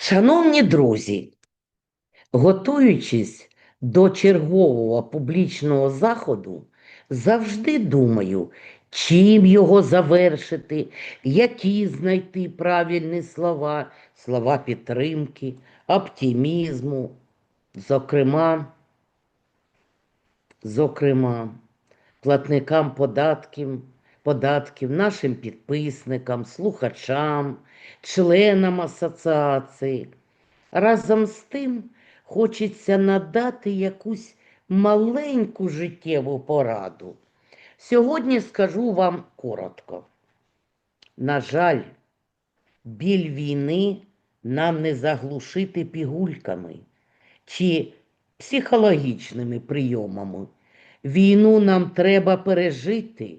Шановні друзі, готуючись до чергового публічного заходу, завжди думаю, чим його завершити, які знайти правильні слова, слова підтримки, оптимізму, зокрема, зокрема, платникам податків, податків, нашим підписникам, слухачам, членам асоціації. Разом з тим хочеться надати якусь маленьку життєву пораду. Сьогодні скажу вам коротко. На жаль, біль війни нам не заглушити пігульками чи психологічними прийомами. Війну нам треба пережити.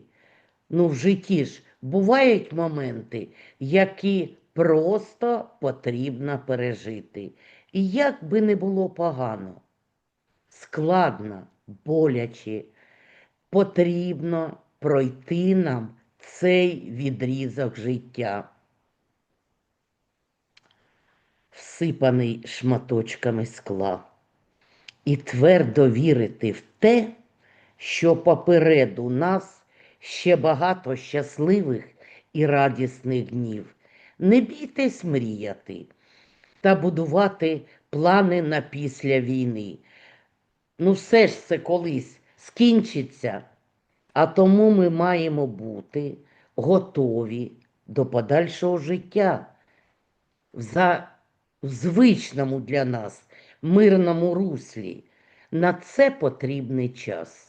Ну, в житті ж бувають моменти, які просто потрібно пережити. І як би не було погано, складно, боляче, потрібно пройти нам цей відрізок життя, всипаний шматочками скла, і твердо вірити в те, що попереду нас ще багато щасливих і радісних днів. Не бійтесь мріяти та будувати плани на після війни. Ну, все ж це колись скінчиться, а тому ми маємо бути готові до подальшого життя в, звичному для нас мирному руслі. На це потрібний час.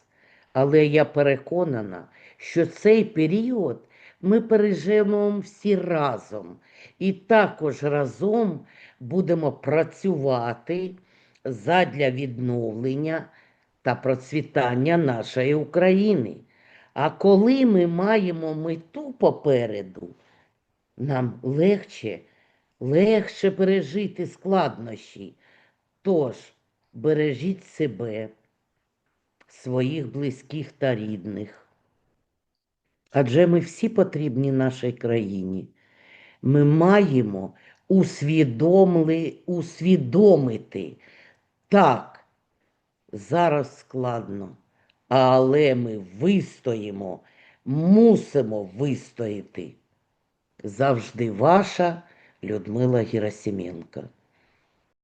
Але я переконана, що цей період ми переживемо всі разом і також разом будемо працювати задля відновлення та процвітання нашої України. А коли ми маємо мету попереду, нам легше, легше пережити складнощі. Тож бережіть себе, своїх близьких та рідних. Адже ми всі потрібні нашій країні. Ми маємо усвідомли, усвідомити, так, зараз складно, але ми вистоїмо, мусимо вистояти. Завжди ваша Людмила Герасименко.